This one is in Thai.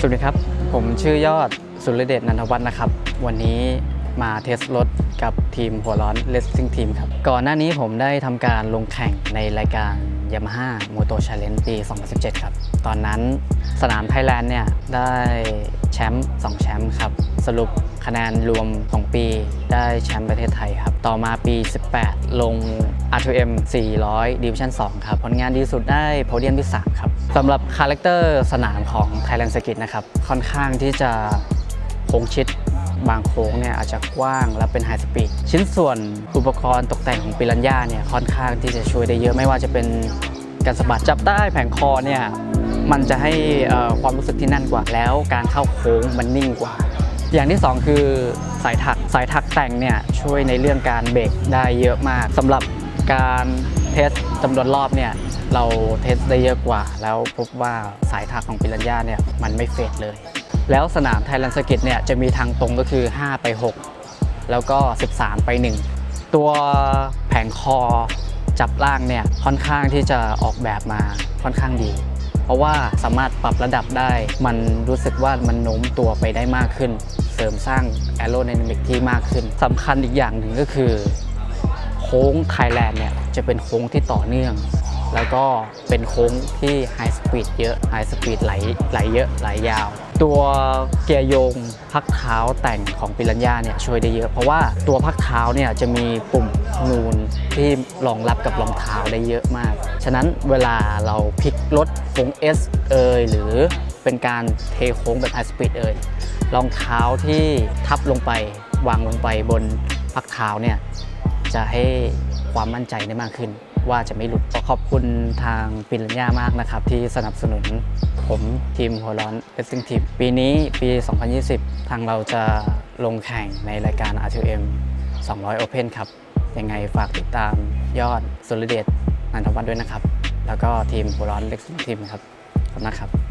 สวัสดีครับ ผมชื่อยอดสุรเดชนันทวัฒน์นะครับ วันนี้มาเทสรถกับทีมหัวร้อน Racing Team ครับ ก่อนหน้านี้ผมได้ทำการลงแข่งในรายการ Yamaha Moto Challenge ปี 2017 ครับ ตอนนั้นสนามไทยแลนด์เนี่ย ได้แชมป์2แชมป์ครับ สรุปคะแนนรวมของปีได้แชมป์ประเทศไทยครับ ต่อมาปี 18 ลง R2M 400 Division 2 ครับ ผลงานดีสุดได้โพเดียมที่ 3 ครับ สำหรับคาแรคเตอร์สนามของ Thailand Circuit นะครับ ค่อนข้างที่จะโค้งชิดบางโค้งเนี่ยอาจจะกว้างและเป็นไฮสปีดชิ้นส่วนอุปกรณ์ตกแต่งของปิรันย่าเนี่ยค่อนข้างที่จะช่วยได้เยอะไม่ว่าจะเป็นการสะบัดจับได้แผงคอเนี่ยมันจะให้ความรู้สึกที่แน่นกว่าแล้วการเข้าโค้งมันนิ่งกว่า อย่างที่ 2 คือสายถักสายถักแต่งเนี่ยช่วยในเรื่องการเบรกได้เยอะมากสำหรับการ ทสจำนวนรอบเนี่ยเราเทสได้เยอะกว่า แล้วพบว่าสายถักของปิรันย่าเนี่ยมันไม่เฟดเลย แล้วสนามไทยแลนสกิตเนี่ยจะมีทางตรงก็คือ 5 ไป 6 แล้วก็ 13 ไป 1 ตัวแผงคอจับล่างเนี่ยค่อนข้างที่จะออกแบบมาค่อนข้างดี เพราะว่าสามารถปรับระดับได้ มันรู้สึกว่ามันโน้มตัวไปได้มากขึ้น เสริมสร้างแอโร d y นามิกที่มากขึ้นสำคัญอีกอย่างหนึ่งก็คือ ค้งไทยแลนด์เนี่ยจะเป็นโค้งที่ต่อเนื่อง แล้วก็เป็นโค้งที่ไฮสปีดเยอะไฮสปีดไหลไหลเยอะไหลยาว ตัวเกียร์โยงพักเท้าแต่งของปิรันย่าเนี่ยช่วยได้เยอะ เพราะว่าตัวพักเท้าเนี่ยจะมีปุ่มนูนที่รองรับกับรองเท้าได้เยอะมาก ฉะนั้นเวลาเราพลิกรถโค้ง S เอยหรือเป็นการเทโค้งแบบไฮสปีดเอยรองเท้าที่ทับลงไปวางลงไปบนพักเท้าเนี่ย จะให้ความมั่นใจได้มากขึ้น ว่าจะไม่หลุดขอขอบคุณทางปิรัญญามากนะครับ ที่สนับสนุนผมทีมหัวร้อนเ a สซิ่งทีมปีนี้ปี 2020 ทางเราจะลงแข่งในรายการ RTM 200 Open ครับ ยังไงฝากติดตามยอดสุรเดชนันทวัฒน์ด้วยนะครับ แล้วก็ทีมหัวร้อนเล็กซิงทีมครับขอบคุณนะครับ